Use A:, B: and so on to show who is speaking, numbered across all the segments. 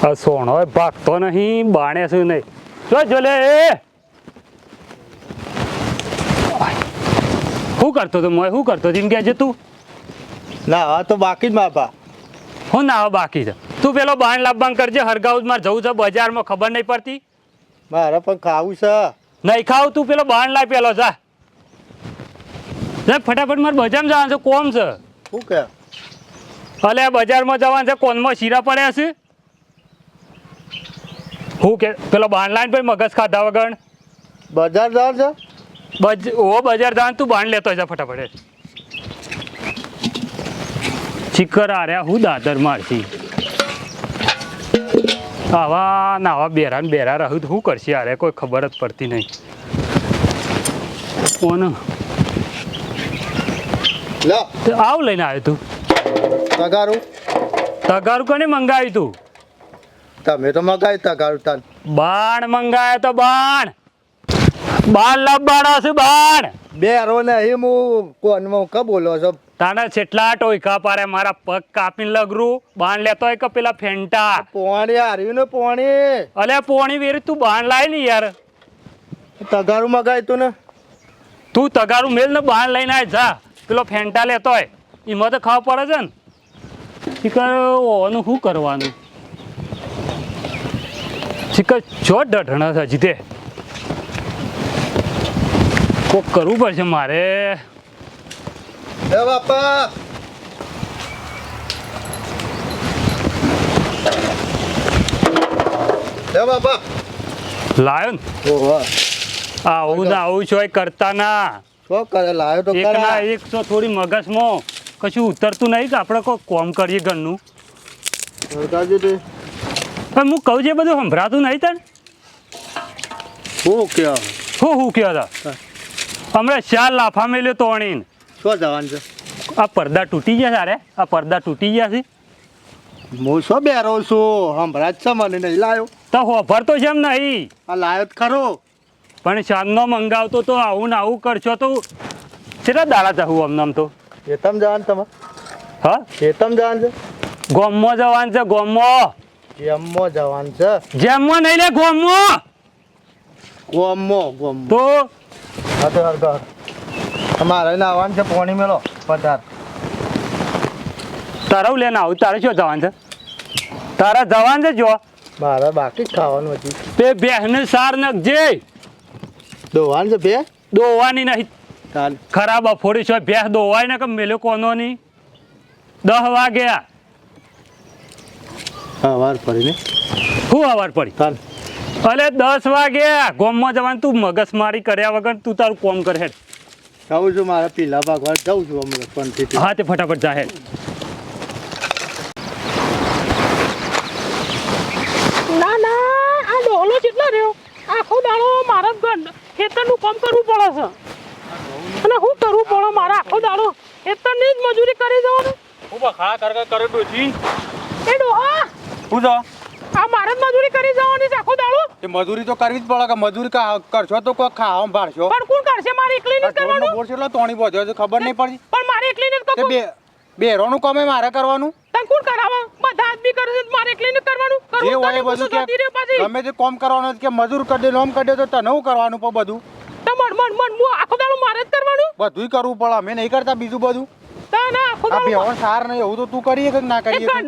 A: સોણો ભાગતો નહીં બાણે શું નહીં. જો જો એ શું કરતો તો મોય? શું કરતો એમ કહેજે તું.
B: ના તો બાકી જ બાપા
A: હું ના બાકી છે. તું પેલો બાણ લાવવાનું કરજે હરગાઉજમાં જવું છે બજારમાં ખબર નહીં પડતી.
B: મારે પણ ખાવું છે.
A: નહીં ખાવ તું પેલો બાણ લાવ પેલો જા. ફટાફટ મારે બજારમાં જવાનું છે કોમ છે.
B: શું કે?
A: અલે બજારમાં જવાનું છે કોનમાં શીરા પડ્યા છે? હું કે પેલો બાણ લાઈન ભાઈ મગજ ખાધા વગર?
B: બજાર જવાનું છે?
A: બજ ઓ બજાર જવાનું તું બાણ લેતો જા ફટાફટ. ચિકર આર્યા હું દાદર મારથી. આવા ના આવા બેરા ને બેરા રહું તો શું કરશે આરે કોઈ ખબર જ પડતી નહીં. કોણ?
B: લો.
A: આવ લઈને આવ્યો તું.
B: તગારું.
A: તગારું કોને મંગાવ્યું તું?
B: તમે તો મગાવી તગારું તાન
A: બાણ મંગાયો તો બાણ. બાણ લબાડો છે બાણ.
B: બે રો ને અહીં હું કોનમાં ક બોલો છો?
A: તાના છેટલા ટોયકા પારે મારા પગ કાપીને લગરું બાણ લેતો હોય કે પેલા ફેંટા?
B: પોણી હાર્યું ને પોણી.
A: અલે પોણી વેરી તું બાણ લાય ને યાર.
B: તગારું મગાય તું ને.
A: તું તગારું મેલ ને બાણ લઈને આય જા. પેલો ફેંટા લેતો હોય. એમાં તો ખાવા પડે છે ને. શું કરવાનું? શીખર છો ડઢણા છે જીતે. કોક કરવું પડશે મારે.
B: બાપા! બાપા!
A: લાયો ને. આવું ના આવું છો કરતા ના.
B: શું કરે? તો
A: એક તો થોડી મગજમાં. કશું ઉતરતું નહીં કે આપણે કોઈ કોમ કરીએ ઘરનું.
B: સરકારજી
A: પણ હું કહું છે બધું સંભળાતું નહીં તને?
B: શું કે
A: શું હું કહો હતા હમણાં ચાર લાફા મેલ્યો તોણીને.
B: શું જવાનું છે?
A: આ પડદા તૂટી ગયા સારે આ પડદા તૂટી ગયા છે?
B: હું શું બેરો છું? હમણાં જ છે મને નહીં લાવ્યો
A: તો હોફર તો છે એમ નહીં.
B: આ લાવ્યો જ ખરો.
A: પણ ચાંદનો મંગાવતો તો આવું ને આવું કરશો તો કેટલા દાડા જવું આમ નામ તો?
B: ખેતમ જવાનું તમે
A: હા?
B: ખેતમ જવાનું છે?
A: ગોમમાં જવાનું છે ગોમમાં.
B: જેમમાં જવાનું છે.
A: જેમમો નહીં લે ગોમમો.
B: ગોમમો ગોમમો.
A: તો?
B: હા તો હરગર અમારે એને આવવાનું છે પોણી મેલો પધાર.
A: તારે લેને આવું તારે શું જવાનું છે? તારા જવાનું છે જો.
B: મારે બાકી જ ખાવાનું હજી.
A: તે બેહને સાર નખજે
B: દોવાનું છે બે?
A: દોવાની નહીં. ખરાબ અફોડી છે ભેંસ દોવાય ને કે મેલ્યો કોનો નહીં. દસ વાગ્યા.
B: હા વાર
A: હું અવાર પડી
B: ચાલ
A: અલે દસ વાગે ગોમમાં જવાનું તું મગજમારી કર્યા વગર તું તારું કોમ કર હેડ
B: જાઉં છું મારા પીલા ભાગવા જાઉં છું હમણાં પણ
A: હા તે ફટાફટ જા હેડ
C: ના ના આ ડોલો કેટલો રહ્યો આખો દાડો મારા ગંડ ખેતરનું કામ કરવું પડે છે અને શું કરવું પડે મારા આખો દાડો ખેતરની જ મજૂરી કરી જવાનું
A: ઊભા ખા કર કરે ડોજી
C: એ ડોહા
D: શું જો
C: આ મારે જ મજૂરી કરી જવાની આખો દાડો.
D: એ મજૂરી તો કરવી જ પડે કે મજૂરી કા- કરશો તો કોઈ ખાવા ભાડશો
C: પણ કોણ કરશે? મારે એકલી જ કરવાનું.
D: બોર છે તોણી બોજો ખબર નહીં પડતી.
C: પણ મારે એકલી જ
D: તે
C: કરવું
D: બે બેરોનું કામ મારે કરવાનું.
C: તન કોણ કરાવવા બધા આદમી કરે છે મારે એકલી જ કરવાનું.
D: કરું
C: કરવું
D: હોય એ બધું કે ગમે તે કામ કરવાનું કે મજૂર કરી દે કરી દે તો તને હું કરવાનું પણ બધું?
C: તો મન મન મન હું આખો દાડો મારે જ કરવાનું.
D: બધુંય કરવું પડે અમે નહીં કરતા બીજું બધું.
C: તો ના
D: આ બેહોણ સાર નહીં એવું તો તું કરીએ કે ના કરીએ કે?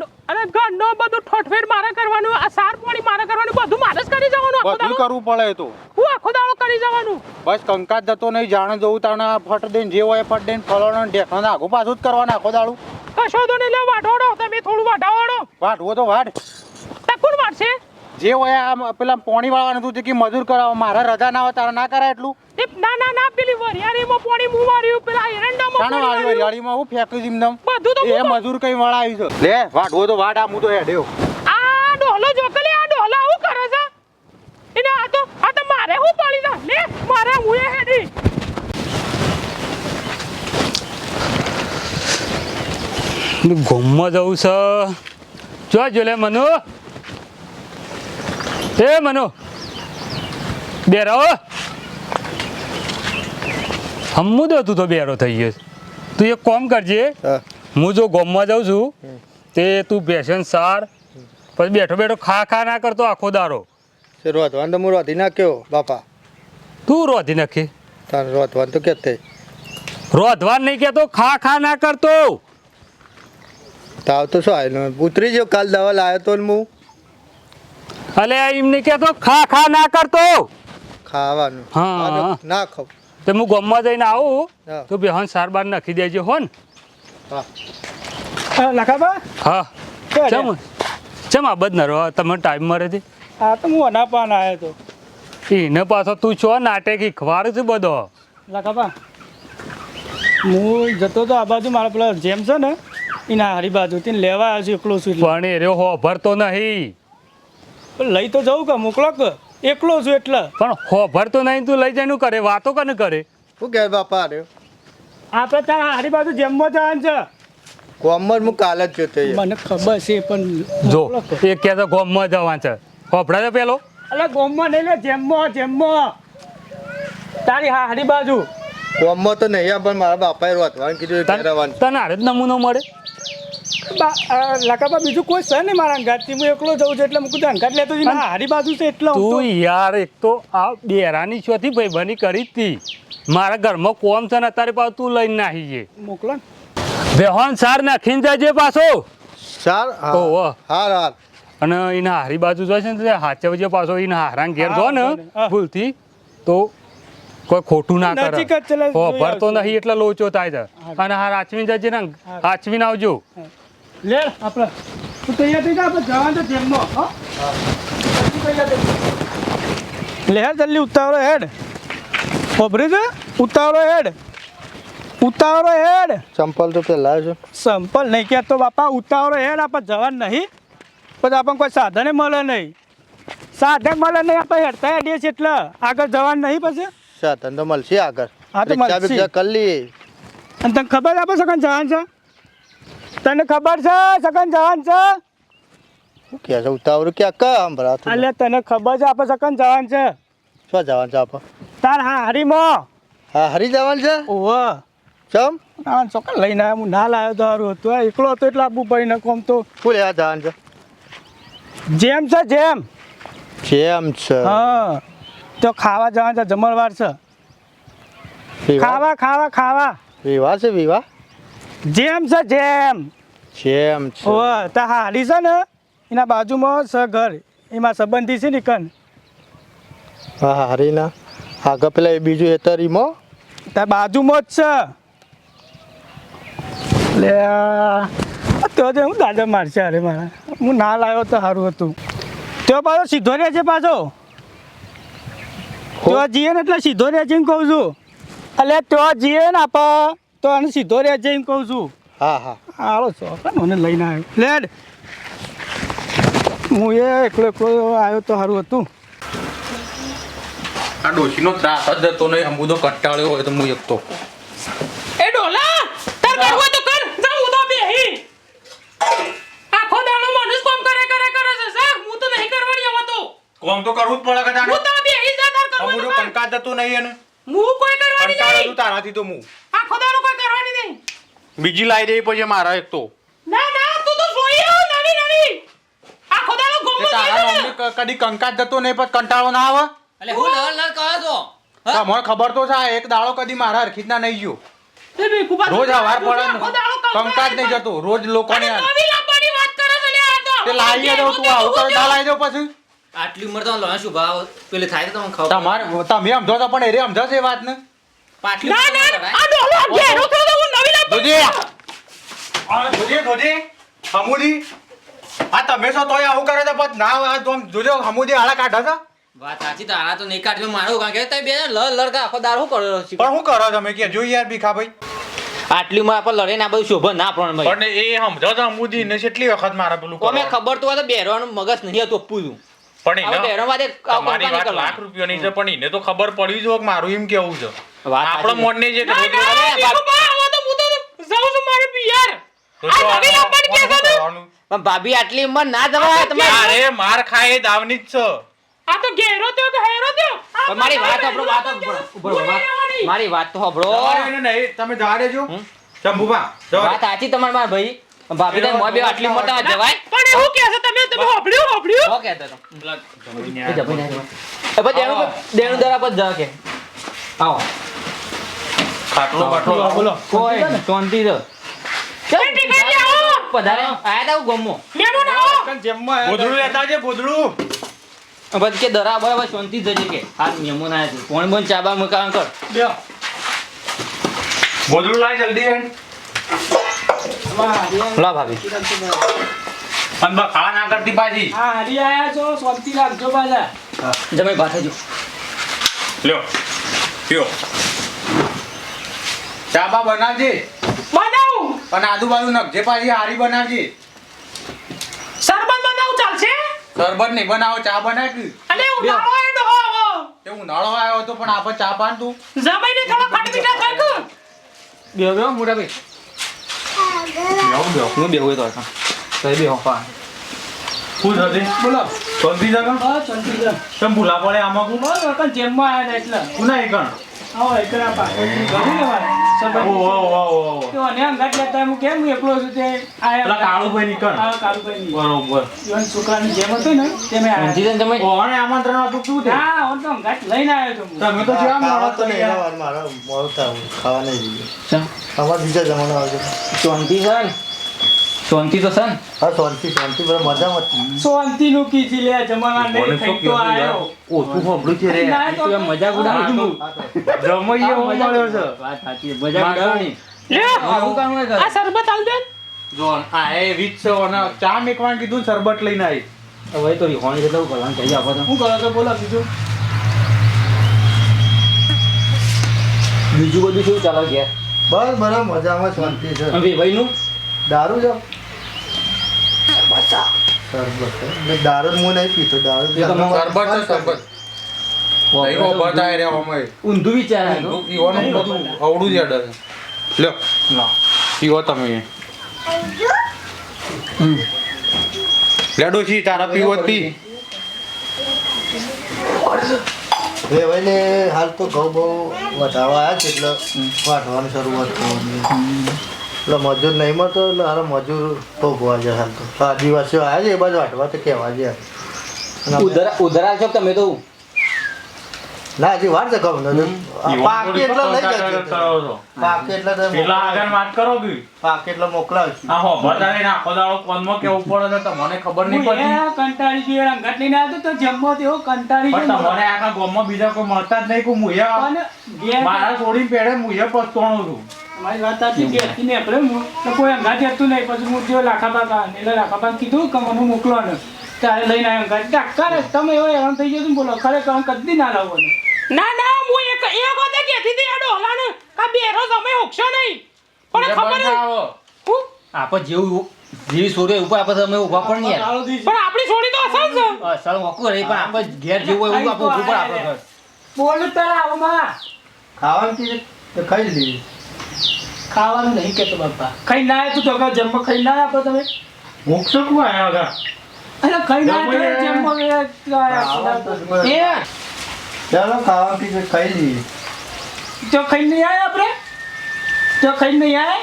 C: ઘરનો બધું ઠોઠફેર મારે કરવાનું આ સાર પાણી મારે કરવાનું બધું મારે જ કરી જવાનું આખો
D: બધુંય કરવું પડે તો.
C: હું આખો દાડો કરી જવાનું?
D: બસ કંકાસ જતો નહીં જાણે જવું તાણે ફટ દઈને જે હોય ફટ દઈને ફલાણો ઢેકણો આગું પાછું જ કરવાનું આખો દાડું.
C: કશો તો નહીં લે વાઢોડો તમે થોડું વાઢાવાડો.
D: વાઢવો તો વાઢ.
C: તકુન વાઢશે?
D: જે હોય આ પેલા પોણી વાળવાનું હતું જે કે મજૂર કરાવો મારા રજા ના હોય તારા ના કરાય એટલું?
C: એ ના ના ના પેલી વરિયાળીમાં પાણી મું વાળ્યું પેલા એરંડામાં પાણી
D: વાળી
C: વાળ્યું.
D: વાળીમાં હું ફેંક્યું છે એમનેમ?
C: બધું તો
D: એ
C: હું
D: મજૂર કઈ વળાવી છે. લે વાઢવો તો વાઢ આ હું તો હેડ્યો.
C: આ ડોલો જોકલી આ ડોહલો હું કરે છે? એને આ તો આ તો મારે હું પાડી દા લે મારે હું એ હેડી.
A: ગોમમાં જવું છે. જો જો લે મનુ. એ મનુ. બેરો હમુ દો તું તો બેરો થઈ ગયો. તું એક કોમ કરજે.
B: હું.
A: જો ગોમમાં જાઉં છું તે તું બેસન સાર. પછી બેઠો બેઠો ખા ખા ના કરતો આખો દારો
B: તે રોધવાનું તો હું રોધી નાખ્યો બાપા?
A: તું રોધી નાખી
B: તાર રોધવાન તો કે તે
A: રોધવાન નહીં કેતો ખા ખા ના કરતો.
B: તાવ તો શું આવ્યો ઉતરી ગયો કાલ દવા લાવ્યો તો હું.
A: અલે આ એમ નહીં કહેતો ખા ખા ના કરતો.
B: ખાવાનું.
A: હા, હા.
B: ના ખાવ.
A: તો હું ગામમાં જઈને આવું
B: હા.
A: તો બેહન સાર બાર નાખી દેજો હો ને.
B: હા.
E: લખાબા?
A: હા. ચમ ચમ આ બધ નરો તમે ટાઈમ મરે છે?
E: આ તો હું અનાપાન આવ્યો તો.
A: એને પાછો તું છો નાટક ખવાર છે બધો.
E: લખાબા હું જતો તો આ બાજુ મારા પેલા જેમ છે ને એના હારી બાજુ તેને લેવા આવ્યો છું એકલો છું.
A: પણ એ રહ્યો હોભરતો નહીં.
E: પણ લઈ તો જવું કે મોકલો કે? એકલો છું એટલે.
A: પણ હોભરતો નહીં તું લઈ જઈને કરે વાતો કને કરે?
B: શું કહે બાપા અરે
E: આપણે તારા હારી બાજુ જેમમાં જવાનું છે.
B: કોમર હું કાલે જ જોતો
E: મને ખબર છે પણ
A: જો
E: એક કે.
A: તો ગોમમાં જવા છે. હોભળા છે પેલો?
E: અલે ગોમમાં નહીં લે જેમમાં જેમમાં તારી હા હારી બાજુ.
B: કોમમાં તો નહીં પણ મારા બાપાએ રોતવાનું કીધું
A: તને હારે જ નમૂનો મળે?
E: લકાબા બીજું કોઈ છે નહીં મારા અંગાતથી હું એકલો જઉં છું એટલે હું કીધું અંગાત લેતો જઈને હારી બાજુ છે એટલે તું
A: યાર એક તો આ બેરાની છોથી ભાઈ બની કરી જ મારા ઘરમાં કોમ છે ને અત્યારે પાછું તું લઈને નાહી છે.
E: મોકલો
A: બેહોન સાર નાખીને જજે પાછો.
B: સાર?
A: ઓહો.
B: હાર હાર.
A: અને એના હારી બાજુ જોઈશે ને તો હાચવજે પાછો એના હારાને ઘેર જો ને. ભૂલથી તો કોઈ ખોટું ના કરે.
E: જોઈ
A: ભરતો. નહીં એટલે લોચો થાય છે. અને હાર આચવીને જજે ને. આચવીને આવજો.
E: લે આપણે તું તૈયાર થઈ જા આપણે જવાનું છે જેમમાં હો. તું. લે હેડ જલ્દી ઉતાવળો હેડ. ખબરે છે? ઉતાવળો હેડ. ઉતાવળો હેડ.
B: ચંપલ તો પેલા છે.
E: સંપલ નહીં કહેતો બાપા ઉતાવળો હેડ આપણે જવાનું નહીં. પછી આપણને કોઈ સાધને મળે નહીં. સાધન મળે નહીં આપણે હેડતા હેડીએ છીએ એટલે. આગળ જવાનું નહીં પછી?
B: સાધન તો મળશે આગળ.
E: હા, તો મળશે.
B: લઈએ.
E: અને તને ખબર આપે સગન જવાનું છે? તને ખબર છે સગન જવાન છે?
B: શું કહે છે ઉતાવળ ક્યાં કા આમ ભરાતું
E: અલે તને ખબર છે આપણે સગન જવાન છે?
B: શું જવાન છે આપણે
E: તાર હા હરીમાં.
B: હા હરી જવાન છે?
E: ઓહો.
B: ચમ?
E: ના ચોક્કસ લઈને આવ્યો હું ના લાવ્યો તો સારું હતું. એકલો હતો એટલે આબુ પડીને કોમ તો.
B: શું લેવા જવાનું છે.
E: જેમ છે જેમ.
B: જેમ છે.
E: હા. તો ખાવા જવાનું છે જમણવાર છે. ખાવા ખાવા ખાવા.
B: વિવાહ છે વિવાહ?
E: જેમ છે જેમ.
B: જેમ છે.
E: ઓહો તા હારી છે ને એના બાજુમાં છે ઘર. એમાં સંબંધી છે ને કન.
B: હા હરીના આગળ પેલા એ બીજું હેતરીમાં
E: તા બાજુમાં જ છે. લે તો જે હું દાદા મારશે અરે મારા. હું ના લાવ્યો તો સારું હતું. તો પાછો સીધો રહે છે પાછો. તો જીએ ને એટલે સીધો રહે છે કહું છું. એટલે તો જીએ ને આપ. તો આને સીધો રહે છે એમ કહું છું.
B: હા હા.
E: હાલો ચોકન મને લઈને આવ્યો. લેડ. હું એ એકલો એકલો આવ્યો તો સારું હતું.
D: આ ડોશીનો ત્રાસ જ હતો નહીં. હું તો કંટાળ્યો હોય તો હું એકતો
C: એ ડોલા તાર કરવું હોય તો કર. જા હું તો બેહી. આખો દાડો માણસ કોમ કરે કરે કરે છે સા હું તો નહીં કરવાની હવે તો.
D: કોમ તો કરવું જ પડે કદાચ.
C: હું તો બેહી જા તાર કરવાનું હું
D: તો
C: કર
D: જતો નહીં એને.
C: હું કોઈ કરવાની નહીં.
D: તારાથી તો હું.
C: આખો દાડો
D: બીજી લાવી દે પછી મારા એક તો.
C: ના ના તું તો જોઈ આવ નવી નવી આખો દાડો
D: તે તારા નોમની કદી કંકાત જતો નહીં પણ કંટાળો ના આવે?
F: એટલે હું લળ લળ કહો તો હા?
D: ખબર તો છે આ એક દાડો કદી મારા હરખીતના નહીં ગયો.
C: તે
D: રોજ હવાર પડે કંકાત નહીં જતો રોજ લોકોને
C: વાત તો.
D: તે લાવી દો તું આવું કરે ના લાવી દો પછી.
F: આટલી ઉંમર તો લોણા શું ભાવ? પેલે થાય તો તમને ખબર
D: તમારે તમે સમજો છો પણ એ સમજો છે એ વાતને.
F: પાટલી
C: ના ના આ ડોલો ઘેરો થયો તો
D: આ જોજે જોજે હમુદી. આ તમે છો તોય આવું કરે તો પછી ના આ તો જોજો હમુદી હાડા કાઢે છે.
F: વાત સાચી તારા તો નહીં કાઢજો મારું કારણ કે તમે બે લડ લડ આખો દાર શું કરો છો?
D: પણ શું કરો તમે? કે જો યાર ભીખા ભાઈ
F: આટલી માં આપણે લડે ને આ બધું શોભન ના પણ ભાઈ.
D: પણ એ સમજો તો હમુદી ને કેટલી વખત મારા પેલું
F: અમે
D: કરવાનું.
F: ખબર તો હોય તો બેરવાનું મગજ નહીં હતું પૂરું
D: પણ એને
F: બેરવા માટે
D: વાત લાખ. રૂપિયાની છે પણ એને તો ખબર પડી જો મારું એમ કેવું છે. આપણો. મોનને જે
C: તો છું મારે પિયર આ નવી
D: આ-
C: કે છે. ને?
F: પણ ભાભી આટલી ઉંમર ના જવાય તમે
D: અરે માર ખાય દાવની જ છે.
C: આ તો ઘેરો તો ઘેરો તો
F: પણ મારી વાત સાંભળો વાત સાંભળો. મારી. વાત તો સાંભળો.
D: નહીં, તમે જવા દેજો? શંભુભા,
F: વાત સાચી તમારી માર ભાઈ. ભાભી તારી મોય આટલી મોટા જવાય.
C: પણ એવું કે છે તમે? તમે હોભળ્યું હોભળ્યું?
F: હો કહેતો તો જવાય ના જવાય. એ પછી દેણું દેણું દરા પર જા કે. આવો.
D: ખાટલો બાટલો
E: બોલો
F: કોઈ શાંતિ તો. પધારે. આયા તા ગમો.
C: મહેમાન આવો.
E: જેમમાં આયા
D: ગોધડું લેતા આવજે ભોદડું
F: બસ કે દરા બરાબર શાંતિ જજે કે. આ નિયમો ના છે. કોણ બોન ચાબા મુકાણ કર.
E: બે
D: ગોધડું લાય જલ્દી એન.
F: લા ભાભી.
D: અને બા ખા ના કરતી પાછી.
E: હા હરી આયા છો. શાંતિ રાખજો બાજા
F: જમે ભાથે જો.
D: લ્યો. પીઓ ચા બા બનાવજે.
C: બનાવું.
D: પણ આજુબાજુ નખજે પાછી હારી બનાવજે.
C: શરબત બનાવું ચાલશે?
D: શરબત નહીં બનાવો ચા બનાવી.
C: અને ઉનાળો આવ્યો આવો
D: તે ઉનાળો આવ્યો હતો પણ આપણે ચા પાન તું.
C: જમાઈને થોડો ખાટ મીઠા કર કે
F: બેહો બેહો મોટા ભાઈ. હું બેહો તો તો બેહો પા.
D: શું થશે
E: બોલો.
D: શાંતિ જગા
E: હા ચંદી છે
D: તમ ભૂલા પડે આમાં? કુ
E: બસ વખત જેમમાં આયા હતા એટલે.
D: કુના એકણ
E: આવો એકલા પાછળ ગયું ને મારે
D: ઓ ઓ ઓ ઓ
E: તો લેતા હું કેમ હું એકલો છું તે? આયા
D: પેલા કાળુભાઈ નીકળ
E: હા કાળુભાઈ ની.
D: બરોબર.
E: જીવન છોકરાની જેમ હતું ને તેમ
F: ઊંધી જઈને જમાઈ
D: ઓને આમંત્રણ હતું શું તે
E: હા હું તો અંગાત લઈને આવ્યો છું.
D: તમે તો જ્યાં
B: ખાવા
D: મળો
B: તો
D: તો
B: એના મારા ખાવા નહીં
F: ચા.
B: બીજા જમાનો આવજો.
F: શાંતિ ને શાંતિ તો સન
B: હા શાંતિ શાંતિ બરાબર મજામાં જ.
E: શાંતિ નું કીધી લે જમાના ને થઈ તો ઓ
D: તું હોબળું છે રે.
F: તું ઉડાડું છું
D: જમૈયે હું મળ્યો છે
F: વાત સાચી મજા મજાક લે
C: લ્યો
F: કામ કરે.
C: આ શરબત આલ દે
D: જો આ એ વીજ છે અને ચા મેકવાન કીધું શરબત લઈને આવી
F: હવે તો રીહોણી છે તો કરવાનું કહી આપો
E: હું કરો તો બોલા બીજું
F: બીજું બધું શું ચાલે ઘેર?
B: બસ બરાબર મજામાં શાંતિ છે.
F: અને ભાઈનું?
B: દારૂ એટલે દારૂ હું? નહીં પીતો દારૂ
F: એ તો
D: છે શરબત નહીં ઓ બતાય રે ઓમય
F: ઊંધું વિચાર આવ્યો.
D: પીવાનું બધું અવળું જ અડે લ્યો. ના. પીવો તમે. લેડો છી તારા પીવો પી
B: ને હાલ તો ઘઉં બહુ વધારવા આવ્યા છે એટલે વાટવાની શરૂઆત કરવાની. એટલે મજૂર નહીં મળતો એટલે હારા મજૂર ભોગવા છે હાલ તો. તો આદિવાસીઓ આવ્યા છે એ બાજુ આટવા તો કહેવા છે
F: ઉધરા ઉધરા છો તમે તો?
B: ના હજી વાર છે ખબર પાકે એટલે લઈ જજો પાકે એટલે તો
D: પેલા આગળ વાત કરો કે
B: પાકે એટલે મોકલાવશું.
D: આ હો ને કોનમાં કેવું પડે છે તમને ખબર નહીં
E: પડે કંટાળી ગયો રંગત લઈને આવ્યો તો જમવા તેવો કંટાળી
D: પણ
E: ગયો.
D: તમને આખા ગામમાં બીજા કોઈ મળતા જ નહીં કે મુયા મારા છોડીને પેડે મુયા પસ્તાણું છું.
E: મારી વાત હતી હું તો કોઈ અંગાત જતું નહીં. પછી હું જો લાખાબા કા એટલે લાખાબા કીધું કે મને મોકલો ને ત્યારે લઈને આવ્યો. અંગાત ડાક્ટર તમે એવો હેરાન થઈ ગયો બોલો. ખરેખર હું કદી ના લાવો ને
C: ના ના હું એક વખતે કહેતી હતી આ કા બેરો નહીં. પણ ખબર. હું?
F: આપણે જેવું જેવી સોરે ઉપર આપણે તમે ઊભા પણ નહીં
C: આપણી છોડી તો અસલ છે.
F: અસલ રહી પણ આપણે ઘેર જેવું હોય એવું આપણે ઊભું આપણે
E: બોલ તારા આવમાં
B: ખાવાનું કીધું તો ખાઈ લીધી.
E: ખાવાનું નહીં કેતો બાપા. ખાઈ ના આવ્યા તું તો અગાઉ જન્મ ખાઈ ના આપો તમે?
D: મોક્ષ કોણ આયા હતા?
E: અરે ખાઈ ના આવ્યા
B: તો
E: આવ્યા એ?
B: ચાલો ખાવા પી ખાઈ લઈએ.
E: તો ખાઈ નહીં આવ્યા આપણે? તો ખાઈ નહીં આવે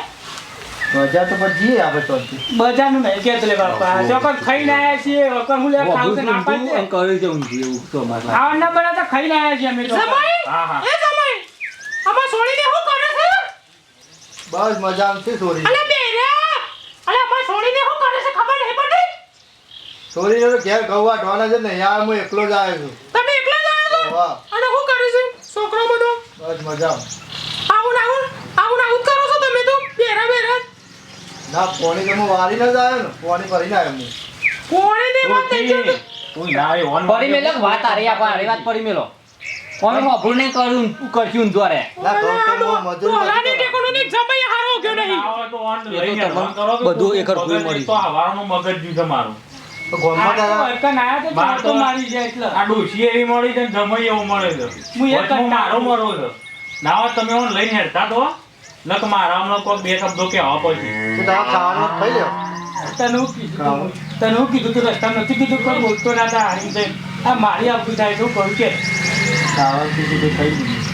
B: મજા તો પછી આપણે શાંતિ
E: બજારનું નહીં કેતો લે બાપા. જો કોઈ ખાઈ ના આવ્યા છીએ વકર હું લે ખાવ તો ના પાડે?
F: છે ઊંધું એવું તો અમારે.
E: ખાવા ના બનાવતા ખાઈ ના આવ્યા છીએ અમે તો.
D: હા હા.
C: એ સમય? આમાં છોડીને શું કરે?
B: બસ મજા છે સોરી.
C: અલે બેરા! અલે આમાં છોડીને શું કરે છે ખબર નહીં પડતી
B: સોરી તો ઘેર ગવા ઢોના છે ને યાર હું એકલો જ આવ્યો છું.
C: તમે એકલા જ આવ્યા છો
B: વાહ.
C: અને શું કરે છે છોકરો બધો?
B: બસ મજા
C: આવું ને આવું આવું ને આવું કરો છો તમે તો? બેરા બેરા.
B: ના પોણી તો હું ન જ આવ્યો ને પોણી ભરીને આવ્યો હું.
C: પોણી ને મત થઈ
D: તું ના એ ઓન
F: ફરી મેલો વાત હારી આપણે હારી વાત પડી મેલો. કોણ નહીં કર્યું કરશું દોરે
B: ના તો મજૂરી
F: બધું એક હરખું મળી
D: તો મગજ જ્યું બે શબ્દો પછી
E: તને કીધું તું? તને હું કીધું તું રસ્તા નથી કીધું કોઈ બોલતો ના તા હારી આ મારી આપું થાય શું કહું કે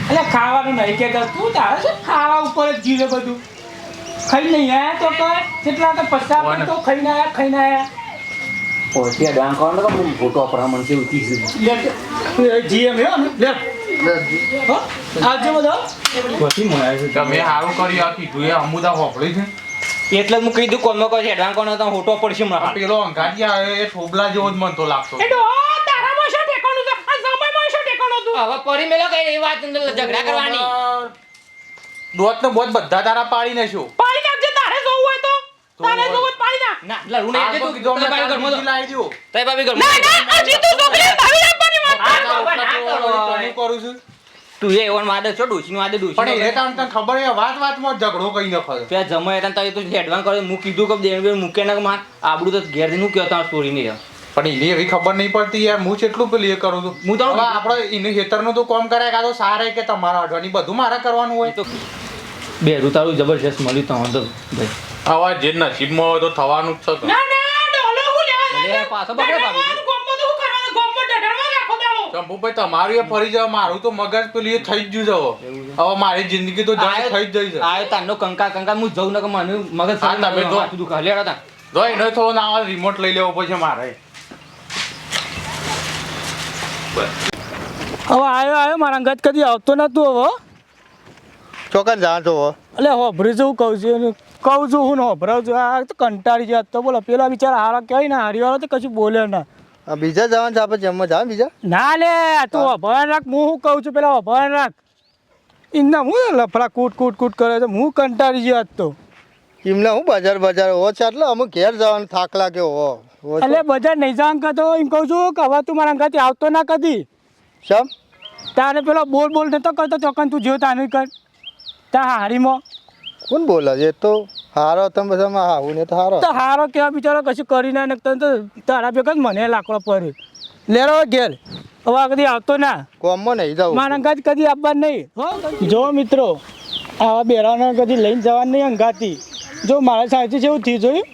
E: એટલે ખાવાનું નહીં કે તું તારે શું ખાવા ઉપર જ જીવે બધું. ખાઈ નહીં આયા તો કર કેટલા તો પચાસ પણ તો ખાઈને આયા ખાઈને આયા.
F: પહોંચ્યા ડાંગ કોણ તો હું ફોટો બ્રાહ્મણ છે ઉતી છે.
E: જીએમ હે લે. હો આવજો છે.
D: તમે સારું કરી આ કીધું એ અમુદા હોપળી છે.
F: એટલે હું કીધું કોનો કહે છે એડવાન્સ કોનો તો ફોટો પડશે હમણાં.
D: પેલો અંગાડિયા એ ઠોબલા જેવો જ મન તો લાગતો.
C: એ તારા તારામાં શું ઠેકાણું છે? આ સમયમાં શું ઠેકાણું હતું?
F: હવે પરી મેલો કઈ એ વાત ઝઘડા કરવાની?
D: દોત ને બોત બધા તારા પાડી ને
C: પાડી નાખજે તારે જોવું હોય તો. તારે જોવું હોય પાડી નાખ.
F: ના એટલે રૂને આજે
D: તું કીધું અમને
F: બાવી ઘરમાં
D: લાવી દો.
F: તઈ બાવી
C: ના
F: ઘરમાં
C: ના હજી તું છોકરી ભાવી આપવાની વાત કર.
F: બાબા,
D: હું કરું છું.
F: તું એ ઓન વાદે છો ડોશીનું વાદે
D: પણ એ
F: ડોશી
D: તને તને ખબર છે વાત વાતમાં ઝઘડો કઈ ન ખરો
F: ત્યાં જમાય તને તઈ તું એડવાન્સ કરે હું કીધું કે દેણ બે મૂકે ના માર આબડું તો ઘેર દીનું કયો તાર સ્ટોરી ને
D: પણ એને એવી ખબર નહીં પડતી યાર હું કેટલું પેલી એ કરું છું.
F: હું તો-
D: આપણે એને ખેતરનું તો કામ કરાય કાં તો સારે કે તમારા અડવાની બધું મારે કરવાનું હોય.
F: તો બેરું તારું જબરજસ્ત મળ્યું તો વાંધો ભાઈ
D: આવા જે નસીબમાં હોય તો થવાનું જ છે
C: ના ના ડોલો હું લેવા
F: પાછો બગડે ભાભી.
C: તો કરવાનું? રાખો
D: તમારું એ ફરી જાવ મારું તો મગજ પેલું એ થઈ જ ગયું છે હવે. હવે મારી જિંદગી તો જાણે થઈ જ જઈ છે.
F: આયો તારનો કંકા કંકા હું જઉં ને કે મને મગજ
D: હા, તમે જો.
F: માથું ખાલી તાર.
D: જો એનો થોડો ના રિમોટ લઈ લેવો પછી મારે.
E: હવે આયો આયો મારા અંગત કદી આવતો નતું હવે
B: ચોકન જાણ છો હો.
E: એટલે હોભરી છું કહું છું કહું છું હું ને હોભરાવ છું. આ તો કંટાળી જાય તો બોલો પેલા બિચારા હારા કહેવાય ને હારીવાળો તો કશું બોલે ના.
B: બીજા જવાનું છે આપણે જમવા જાવ બીજા?
E: ના લે તું અભણ રાખ હું શું કહું છું પેલા અભણ રાખ. એમના હું લફડા કૂટ કૂટ કૂટ કરે છે હું કંટાળી ગયો તો.
B: એમના હું બજાર બજાર હો છે એટલે અમુક ઘેર જવાનું થાક લાગે હો. હો
E: એટલે બજાર નહીં જવાનું કહેતો એમ કહું છું કે હવે તું મારા અંગાથી આવતો ના કદી.
B: શમ?
E: તારે પેલો બોલ બોલ નતો કરતો ચોકન તું જો તાનું કર. તા હારીમાં.
B: કોણ બોલે છે? તો હારો તમે બધા આવું ને તો હારો.
E: તો હારો કેવા બિચારો કશું કરી ના નકતો તો તારા ભેગા જ મને લાકડો પડ્યો. લેરો ઘેર. હવે આ કદી આવતો ના.
B: કોમમાં નહીં જાવ
E: મારા અંગાત કદી આપવા નહીં. જો મિત્રો આવા બેરાને કદી લઈને જવાનું નહીં અંગાતી. જો મારા સાચી છે એવું થયું જોયું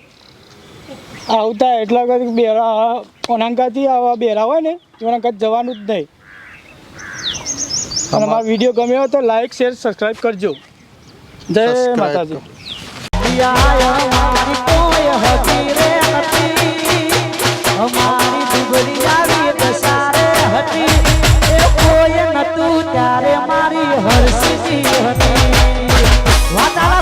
E: આવતા એટલા કદી બેરા ઓનાંગાથી આવા બેરા હોય ને એના અંગાત જવાનું જ નહીં. અને અમારો વીડિયો ગમ્યો તો લાઈક શેર સબસ્ક્રાઇબ કરજો. જય માતાજી.
G: ત્યારે મારી હર્ષી હતી વાતાવરણ